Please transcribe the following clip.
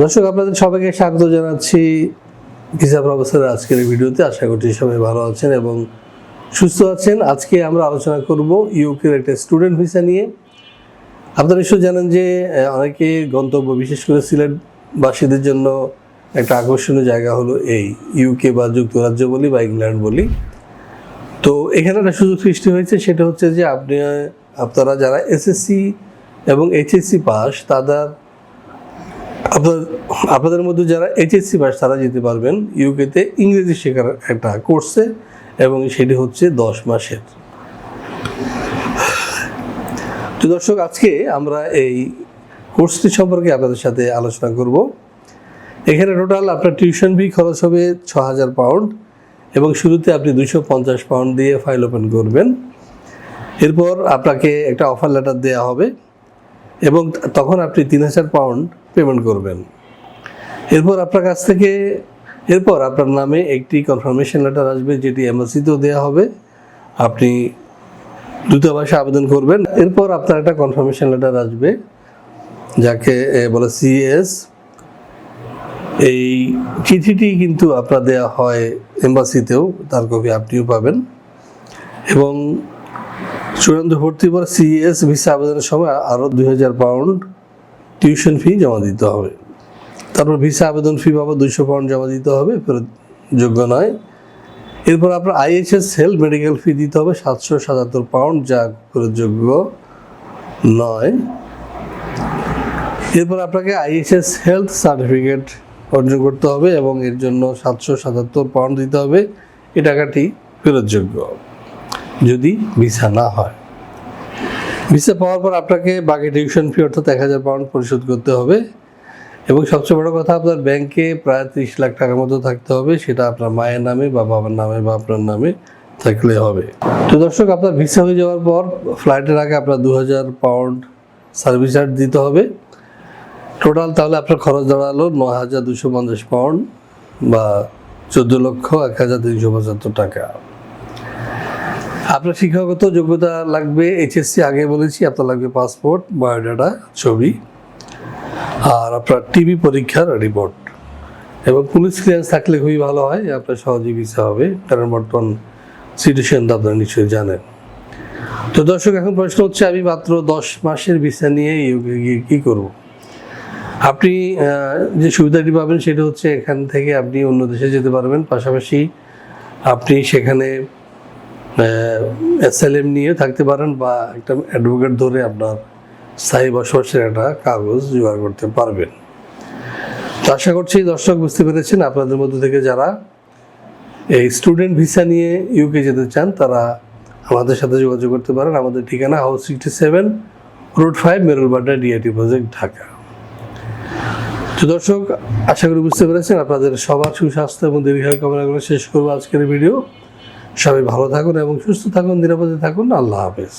দর্শক, আপনাদের সবাইকে স্বাগত জানাচ্ছি কিসা প্রফেসরের আজকের ভিডিওতে। আশা করছি সবাই ভালো আছেন এবং সুস্থ আছেন। আজকে আমরা আলোচনা করব ইউকের একটা স্টুডেন্ট ভিসা নিয়ে। আপনারা নিশ্চয় জানেন যে অনেকে গন্তব্য, বিশেষ করে সিলেটবাসীদের জন্য একটা আকর্ষণীয় জায়গা হলো এই ইউকে বা যুক্তরাজ্য বলি বা ইংল্যান্ড বলি। তো এখানে একটা সুযোগ সৃষ্টি হয়েছে, সেটা হচ্ছে যে আপনি, আপনারা যারা এসএসসি এবং এইচএসসি পাস তাদের আপনার, আপনাদের মধ্যে যারা এইচএসসি পাস তারা যেতে পারবেন ইউকেতে ইংরেজি শেখার একটা কোর্সে এবং সেটি হচ্ছে দশ মাসের। তো দর্শক, আজকে আমরা এই কোর্সটি সম্পর্কে আপনাদের সাথে আলোচনা করব। এখানে টোটাল আপনার টিউশন ফি খরচ হবে ছ হাজার পাউন্ড এবং শুরুতে আপনি দুশো পঞ্চাশ পাউন্ড দিয়ে ফাইল ওপেন করবেন। এরপর আপনাকে একটা অফার লেটার দেওয়া হবে। এবং তখন আপনি তিন হাজার পাউন্ড পেমেন্ট করবেন। এরপর আপনার কাছ থেকে, এরপর আপনার নামে একটি কনফার্মেশন লেটার আসবে, যেটি এমবাসিতেও দেওয়া হবে। আপনি দূতাবাসে আবেদন করবেন। এরপর আপনার একটা কনফার্মেশন লেটার আসবে, যাকে বলে সিএস এই চিঠিটি কিন্তু আপনার দেওয়া হয় এম্বাসিতেও, তার কপি আপনিও পাবেন। এবং চূড়ান্ত ভর্তির পর সিএস ভিসা আবেদনের সময় আরও দুই হাজার পাউন্ড টিউশন ফি জমা দিতে হবে। তারপর ভিসা আবেদন ফি বাবদ দুইশো পাউন্ড জমা দিতে হবে, ফেরত যোগ্য নয়। এরপর আপনার আইএইচএস হেলথ মেডিকেল ফি দিতে হবে সাতশো সাতাত্তর পাউন্ড, যা ফেরত যোগ্য নয়। এরপর আপনাকে আইএইচএস হেলথ সার্টিফিকেট অর্জন করতে হবে এবং এর জন্য সাতশো সাতাত্তর পাউন্ড দিতে হবে। এ টাকাটি ফেরতযোগ্য যদি ভিসা না হয়। ভিসা পাওয়ার পর আপনাকে বাকি টিউশন ফি অর্থাৎ এক হাজার পাউন্ড পরিশোধ করতে হবে এবং সবচেয়ে বড় কথা, আপনার ব্যাংকে প্রায় ত্রিশ লাখ টাকার মতো থাকতে হবে, সেটা আপনার মায়ের নামে বা বাবার নামে বা আপনার নামে থাকলে হবে। তো দর্শক, আপনার ভিসা হয়ে যাওয়ার পর ফ্লাইটের আগে আপনার দু হাজার পাউন্ড সার্ভিস চার্জ দিতে হবে। টোটাল তাহলে আপনার খরচ দাঁড়াল ন হাজার দুশো পঞ্চাশ পাউন্ড বা চোদ্দ লক্ষ এক হাজার তিনশো পঁচাত্তর টাকা। আপনার শিক্ষাগত যোগ্যতা লাগবে এইচএসসি আগে বলেছি, আপনার লাগবে পাসপোর্ট বায়োডাটা ছবি, আর আপনার টিভি পরীক্ষার রিপোর্ট এবং পুলিশ ক্লিয়ারেন্স থাকলে খুবই ভালো হয়, আপনার সহজেই ভিসা হবে, কারণ বর্তমান সিচুয়েশন তো আপনারা নিশ্চয়ই জানেন। তো দর্শক, এখন প্রশ্ন হচ্ছে, আমি মাত্র দশ মাসের ভিসা নিয়ে ইউকে গিয়ে কী করব? আপনি যে সুবিধাটি পাবেন সেটা হচ্ছে, এখান থেকে আপনি অন্য দেশে যেতে পারবেন। পাশাপাশি আপনি সেখানে এসএলএম নিয়ে থাকতে পারেন বা একটা অ্যাডভোকেট ধরে আপনার স্থায়ী বসবাসের একটা কাগজ জোগাড় করতে পারবেন। তো আশা করছি দর্শক বুঝতে পেরেছেন, আপনাদের মধ্যে থেকে যারা এই স্টুডেন্ট ভিসা নিয়ে ইউকে যেতে চান, তারা আমাদের সাথে যোগাযোগ করতে পারেন। আমাদের ঠিকানা house sixty seven road five Merul Badda DIT project Dhaka. তো দর্শক, আশা করি বুঝতে পেরেছেন, আপনাদের সবার সুস্বাস্থ্য এবং দীর্ঘায়ু কামনা করে শেষ করব আজকের ভিডিও সবাই ভালো থাকুন এবং সুস্থ থাকুন নিরাপদে থাকুন। আল্লাহ হাফেজ।